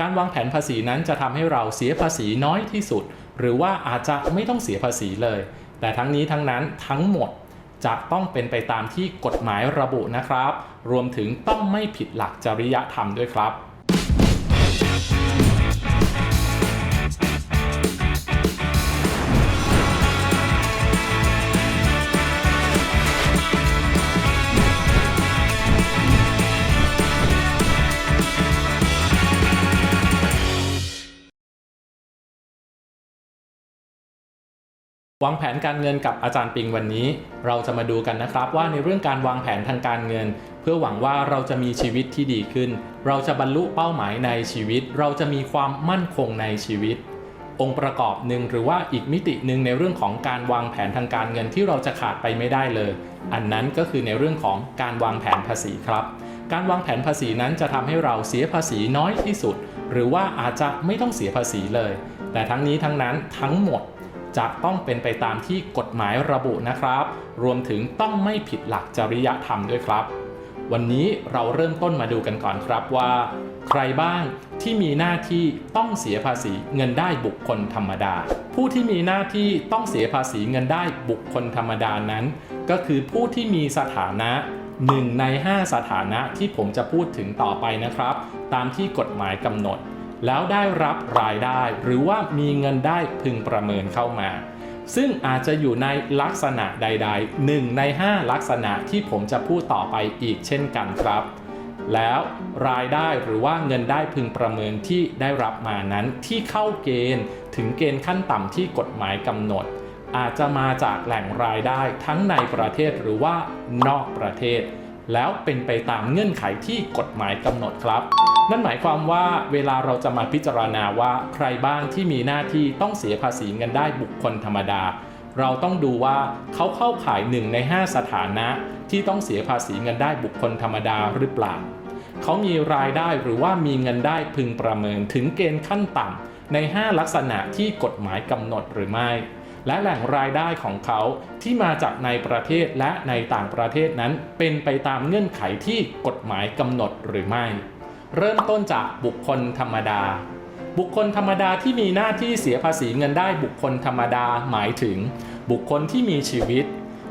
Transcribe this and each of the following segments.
การวางแผนภาษีนั้นจะทำให้เราเสียภาษีน้อยที่สุด หรือว่าอาจจะไม่ต้องเสียภาษีเลย แต่ทั้งนี้ทั้งนั้นทั้งหมดจะต้องเป็นไปตามที่กฎหมายระบุนะครับ รวมถึงต้องไม่ผิดหลักจริยธรรมด้วยครับ วางแผนการเงินกับอาจารย์ปิงวันนี้ เราจะมาดูกันนะครับว่าในเรื่องการวางแผนทางการเงิน เพื่อหวังว่าเราจะมีชีวิตที่ดีขึ้น เราจะบรรลุเป้าหมายในชีวิต เราจะมีความมั่นคงในชีวิต องค์ประกอบหนึ่งหรือว่าอีกมิติหนึ่งในเรื่องของการวางแผนทางการเงินที่เราจะขาดไปไม่ได้เลย อันนั้นก็คือในเรื่องของการวางแผนภาษีครับ การวางแผนภาษีนั้นจะทำให้เราเสียภาษีน้อยที่สุด หรือว่าอาจจะไม่ต้องเสียภาษีเลย แต่ทั้งนี้ทั้งนั้นทั้งหมด จะต้องเป็นไปตามที่กฎหมายระบุนะครับ รวมถึงต้องไม่ผิดหลักจริยธรรมด้วยครับ วันนี้เราเริ่มต้นมาดูกันก่อนครับว่า ใครบ้างที่มีหน้าที่ต้องเสียภาษีเงินได้บุคคลธรรมดา ผู้ที่มีหน้าที่ต้องเสียภาษีเงินได้บุคคลธรรมดานั้น ก็คือผู้ที่มีสถานะ1ใน 5 สถานะที่ผมจะพูดถึงต่อไปนะครับ ตามที่กฎหมายกำหนด แล้วได้รับรายได้ หรือว่ามีเงินได้พึงประเมินเข้ามา ซึ่งอาจจะอยู่ในลักษณะใดๆ 1 ใน 5 ลักษณะที่ผมจะพูดต่อไปอีกเช่นกันครับ แล้วรายได้หรือว่าเงินได้พึงประเมินที่ได้รับมานั้นที่เข้าเกณฑ์ถึงเกณฑ์ขั้นต่ำที่กฎหมายกำหนดอาจจะมาจากแหล่งรายได้ทั้งในประเทศหรือว่านอกประเทศ แล้วเป็นไปตามเงื่อนไขที่กฎหมายกำหนดครับ นั่นหมายความว่าเวลาเราจะมาพิจารณาว่าใครบ้างที่มีหน้าที่ต้องเสียภาษีเงินได้บุคคลธรรมดา เราต้องดูว่าเขาเข้าข่ายหนึ่งใน 5 สถานะที่ต้องเสียภาษีเงินได้บุคคลธรรมดาหรือเปล่า เขามีรายได้หรือว่ามีเงินได้พึงประเมินถึงเกณฑ์ขั้นต่ำใน 5 ลักษณะที่กฎหมายกำหนดหรือไม่และแหล่งรายได้ของเขาที่มาจากในประเทศและในต่างประเทศนั้นเป็นไปตามเงื่อนไขที่กฎหมายกำหนดหรือไม่ เริ่มต้นจากบุคคลธรรมดา บุคคลธรรมดาที่มีหน้าที่เสียภาษีเงินได้บุคคลธรรมดาหมายถึง บุคคลที่มีชีวิต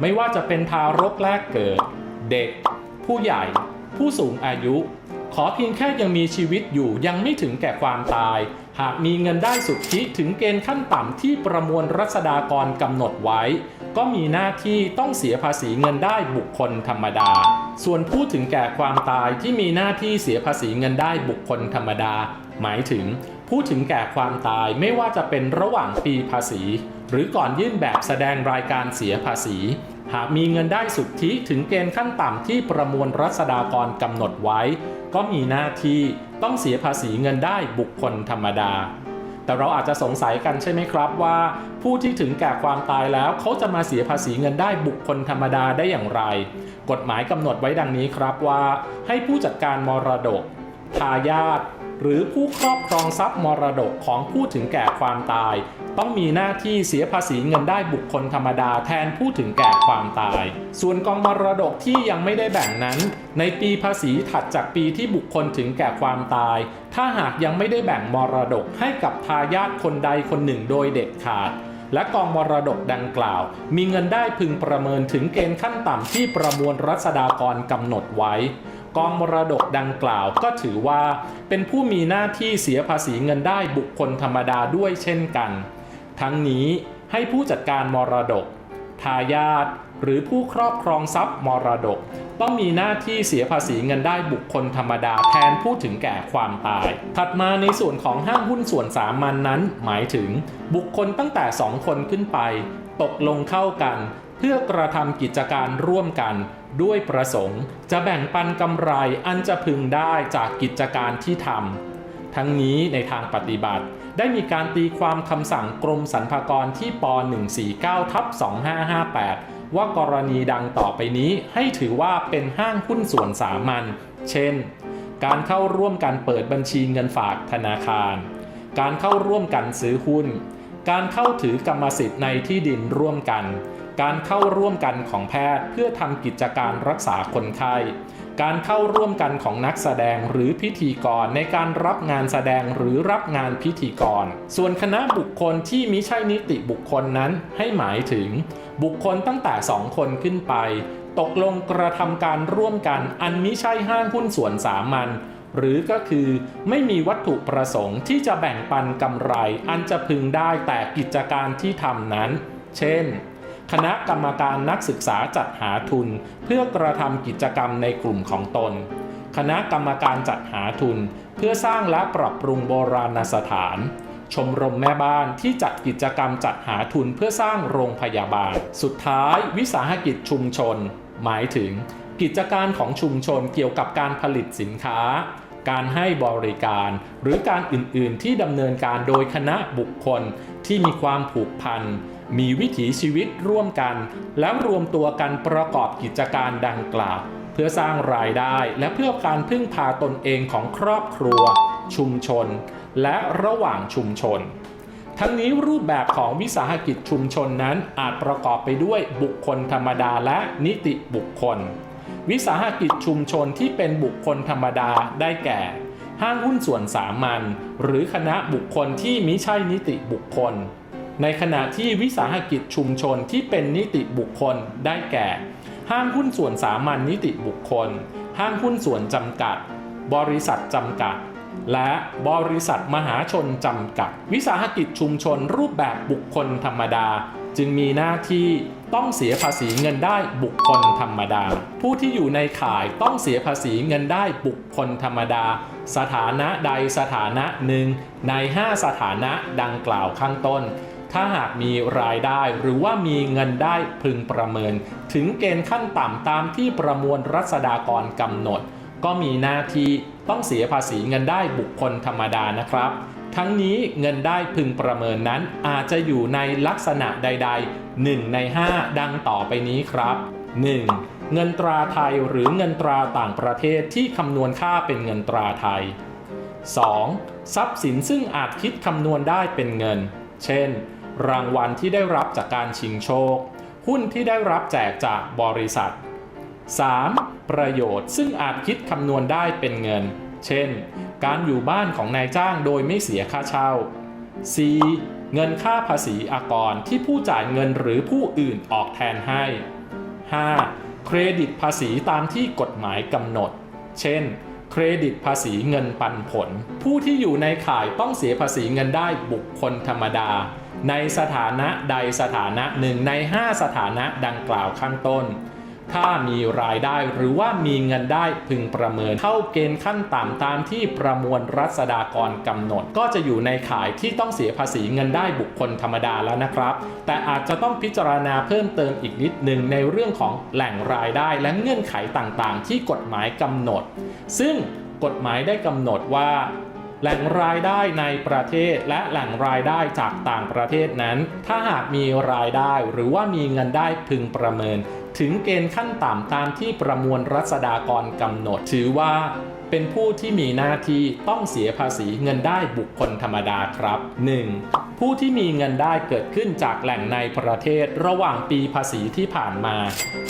ไม่ว่าจะเป็นทารกแรกเกิด เด็ก ผู้ใหญ่ ผู้สูงอายุ ขอเพียงแค่ยังมีชีวิตอยู่ยังไม่ถึงแก่ความตาย หากมีเงินได้สุทธิถึงเกณฑ์ขั้นต่ำที่ประมวลรัษฎากรกำหนดไว้ ก็มีหน้าที่ต้องเสียภาษีเงินได้บุคคลธรรมดา ส่วนผู้ถึงแก่ความตายที่มีหน้าที่เสียภาษีเงินได้บุคคลธรรมดา หมายถึง ผู้ถึงแก่ความตายไม่ว่าจะเป็นระหว่างปีภาษี หรือก่อนยื่นแบบแสดงรายการเสียภาษีหากมีเงินได้สุทธิถึงเกณฑ์ขั้นต่ำที่ประมวลรัษฎากรกำหนดไว้ ก็มีหน้าที่ต้องเสียภาษีเงินได้บุคคลธรรมดา แต่เราอาจจะสงสัยกันใช่ไหมครับว่า ผู้ที่ถึงแก่ความตายแล้วเขาจะมาเสียภาษีเงินได้บุคคลธรรมดาได้อย่างไร กฎหมายกำหนดไว้ดังนี้ครับว่า ให้ผู้จัดการมรดกทายาท หรือผู้ครอบครองทรัพย์มรดกของผู้ถึงแก่ความตาย ต้องมีหน้าที่เสียภาษีเงินได้บุคคลธรรมดาแทนผู้ถึงแก่ความตาย ส่วนกองมรดกที่ยังไม่ได้แบ่งนั้น ในปีภาษีถัดจากปีที่บุคคลถึงแก่ความตาย ถ้าหากยังไม่ได้แบ่งมรดกให้กับทายาทคนใดคนหนึ่งโดยเด็ดขาดและกองมรดกดังกล่าว มีเงินได้พึงประเมินถึงเกณฑ์ขั้นต่ำที่ประมวลรัษฎากรกำหนดไว้ องมรดกดังกล่าว ก็ถือว่าเป็นผู้มีหน้าที่เสียภาษีเงินได้บุคคลธรรมดาด้วยเช่นกัน ทั้งนี้ให้ผู้จัดการมรดก ทายาทหรือผู้ครอบครองทรัพย์มรดก ต้องมีหน้าที่เสียภาษีเงินได้บุคคลธรรมดาแทนผู้ถึงแก่ความตาย ถัดมาในส่วนของห้างหุ้นส่วนสามัญนนั้น หมายถึงบุคคลตั้งแต่ 2 คนขึ้นไป ตกลงเข้ากัน เพื่อกระทำกิจการร่วมกันด้วยประสงค์ จะแบ่งปันกำไรอันจะพึงได้จากกิจการที่ทำทั้งนี้ในทางปฏิบัติ ได้มีการตีความคำสั่งกรมสรรพากรที่ป 149ทับ2558 ว่ากรณีดังต่อไปนี้ให้ถือว่าเป็นห้างหุ้นส่วนสามัญเช่น การเข้าร่วมกันเปิดบัญชีเงินฝากธนาคาร การเข้าร่วมกันซื้อหุ้น การเข้าถือกรรมสิทธิ์ในที่ดินร่วมกัน การเข้าร่วมกันของแพทย์เพื่อทำกิจการรักษาคนไข้ การเข้าร่วมกันของนักแสดงหรือพิธีกรในการรับงานแสดงหรือรับงานพิธีกร ส่วนคณะบุคคลที่มิใช่นิติบุคคลนั้นให้หมายถึง บุคคลตั้งแต่ 2 คนขึ้นไป ตกลงกระทำการร่วมกันอันมิใช่ห้างหุ้นส่วนสามัญ หรือก็คือไม่มีวัตถุประสงค์ที่จะแบ่งปันกำไรอันจะพึงได้แต่กิจการที่ทำนั้น เช่น คณะกรรมการนักศึกษาจัดหาทุน เพื่อกระทำกิจกรรมในกลุ่มของตน คณะกรรมการจัดหาทุน เพื่อสร้างและปรับปรุงโบราณสถาน ชมรมแม่บ้านที่จัดกิจกรรมจัดหาทุนเพื่อสร้างโรงพยาบาล สุดท้ายวิสาหกิจชุมชน หมายถึง กิจการของชุมชนเกี่ยวกับการผลิตสินค้า การให้บริการ หรือการอื่นๆที่ดำเนินการโดยคณะบุคคลที่มีความผูกพันมีวิถีชีวิตร่วมกัน แล้วรวมตัวกันประกอบกิจการดังกล่าว เพื่อสร้างรายได้และเพื่อการพึ่งพาตนเองของครอบครัว ชุมชน และระหว่างชุมชน ทั้งนี้รูปแบบของวิสาหกิจชุมชนนั้นอาจประกอบไปด้วยบุคคลธรรมดาและนิติบุคคล วิสาหกิจชุมชนที่เป็นบุคคลธรรมดาได้แก่ ห้างหุ้นส่วนสามัญหรือคณะบุคคลที่มิใช่นิติบุคคล ในขณะที่วิสาหกิจชุมชนที่เป็นนิติบุคคลได้แก่ ห้างหุ้นส่วนสามัญนิติบุคคล ห้างหุ้นส่วนจำกัด บริษัทจำกัดและบริษัทมหาชนจำกัด วิสาหกิจชุมชนรูปแบบบุคคลธรรมดา จึงมีหน้าที่ต้องเสียภาษีเงินได้บุคคลธรรมดา ผู้ที่อยู่ในข่ายต้องเสียภาษีเงินได้บุคคลธรรมดา สถานะใดสถานะหนึ่งใน 5 สถานะดังกล่าวข้างต้น ถ้าหากมีรายได้หรือว่ามีเงินได้พึงประเมิน ถึงเกณฑ์ขั้นต่ำตามที่ประมวลรัษฎากรกำหนด ก็มีหน้าที่ต้องเสียภาษีเงินได้บุคคลธรรมดานะครับ ทั้งนี้เงินได้พึงประเมินนั้นอาจจะอยู่ในลักษณะใด ๆ 1 ใน 5 ดังต่อไปนี้ครับ 1. เงินตราไทยหรือเงินตราต่างประเทศที่คำนวณค่าเป็นเงินตราไทย 2. ทรัพย์สินซึ่งอาจคิดคำนวณได้เป็นเงิน เช่น รางวัลที่ได้รับจากการชิงโชค หุ้นที่ได้รับแจกจากบริษัท 3. ประโยชน์ซึ่งอาจคิดคำนวณได้เป็นเงิน เช่น การอยู่บ้านของนายจ้างโดยไม่เสียค่าเช่า 4. เงินค่าภาษีอากรที่ผู้จ่ายเงินหรือผู้อื่นออกแทนให้ 5. เครดิตภาษีตามที่กฎหมายกำหนด เช่น เครดิตภาษีเงินปันผล ผู้ที่อยู่ในข่ายต้องเสียภาษีเงินได้บุคคลธรรมดา ในสถานะใดสถานะหนึ่งใน 5 สถานะดังกล่าวข้างต้น ถ้ามีรายได้หรือว่ามีเงินได้พึงประเมิน เข้าเกณฑ์ขั้นต่ำตามที่ประมวลรัษฎากรกำหนด ก็จะอยู่ในข่ายที่ต้องเสียภาษีเงินได้บุคคลธรรมดาแล้วนะครับ แต่อาจจะต้องพิจารณาเพิ่มเติมอีกนิดหนึ่งในเรื่องของแหล่งรายได้และเงื่อนไขต่างๆ ที่กฎหมายกำหนด ซึ่งกฎหมายได้กำหนดว่า แหล่งรายได้ในประเทศและแหล่งรายได้จากต่างประเทศนั้น ถ้าหากมีรายได้หรือว่ามีเงินได้พึงประเมิน ถึงเกณฑ์ขั้นต่ำตามที่ประมวลรัษฎากรกำหนด ถือว่าเป็นผู้ที่มีหน้าที่ต้องเสียภาษีเงินได้บุคคลธรรมดาครับ 1. ผู้ที่มีเงินได้เกิดขึ้นจากแหล่งในประเทศระหว่างปีภาษีที่ผ่านมา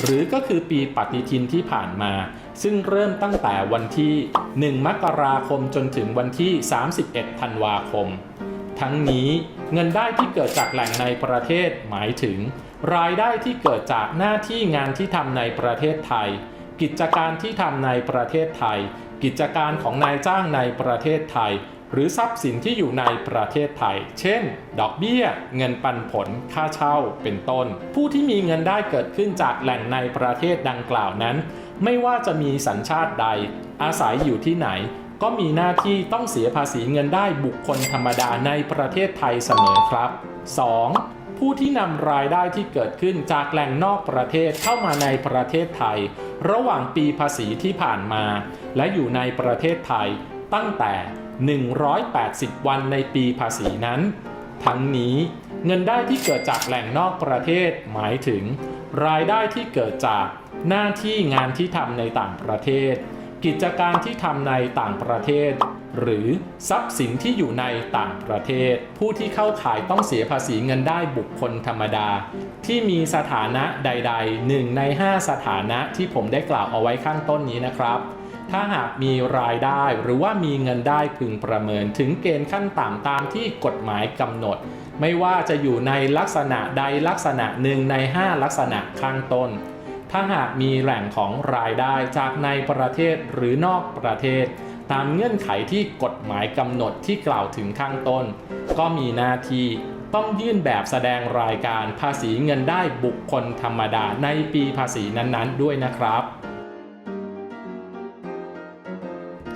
หรือก็คือปีปฏิทินที่ผ่านมา ซึ่งเริ่มตั้งแต่วันที่ 1 มกราคมจนถึงวันที่ 31 ธันวาคม ทั้งนี้เงินได้ที่เกิดจากแหล่งในประเทศหมายถึง รายได้ที่เกิดจากหน้าที่งานที่ทำในประเทศไทย กิจการที่ทำในประเทศไทย กิจการของนายจ้างในประเทศไทย หรือทรัพย์สินที่อยู่ในประเทศไทย เช่น ดอกเบี้ย เงินปันผล ค่าเช่า เป็นต้น ผู้ที่มีเงินได้เกิดขึ้นจากแหล่งในประเทศดังกล่าวนั้น ไม่ว่าจะมีสัญชาติใด อาศัยอยู่ที่ไหน ก็มีหน้าที่ต้องเสียภาษีเงินได้บุคคลธรรมดาในประเทศไทยเสมอครับ 2. ผู้ที่นำรายได้ที่เกิดขึ้นจากแหล่งนอกประเทศเข้ามาในประเทศไทย ระหว่างปีภาษีที่ผ่านมา และอยู่ในประเทศไทยตั้งแต่ 180 วันในปีภาษีนั้น ทั้งนี้เงินได้ที่เกิดจากแหล่งนอกประเทศหมายถึง รายได้ที่เกิดจากหน้าที่งานที่ทำในต่างประเทศ กิจการที่ทำในต่างประเทศ หรือทรัพย์สินที่อยู่ในต่างประเทศ ผู้ที่เข้าข่ายต้องเสียภาษีเงินได้บุคคลธรรมดา ที่มีสถานะใดๆ1ใน 5 สถานะที่ผมได้กล่าวเอาไว้ข้างต้นนี้นะครับ ถ้าหากมีรายได้หรือว่ามีเงินได้พึงประเมินถึงเกณฑ์ขั้นต่ำตามที่กฎหมายกำหนด ไม่ว่าจะอยู่ในลักษณะใดลักษณะหนึ่งใน 5 ลักษณะข้างต้น ถ้าหากมีแหล่งของรายได้จากในประเทศหรือนอกประเทศ ตามเงื่อนไขที่กฎหมายกำหนดที่กล่าวถึงข้างต้น ก็มีหน้าที่ต้องยื่นแบบแสดงรายการภาษีเงินได้บุคคลธรรมดาในปีภาษีนั้นๆ ด้วยนะครับ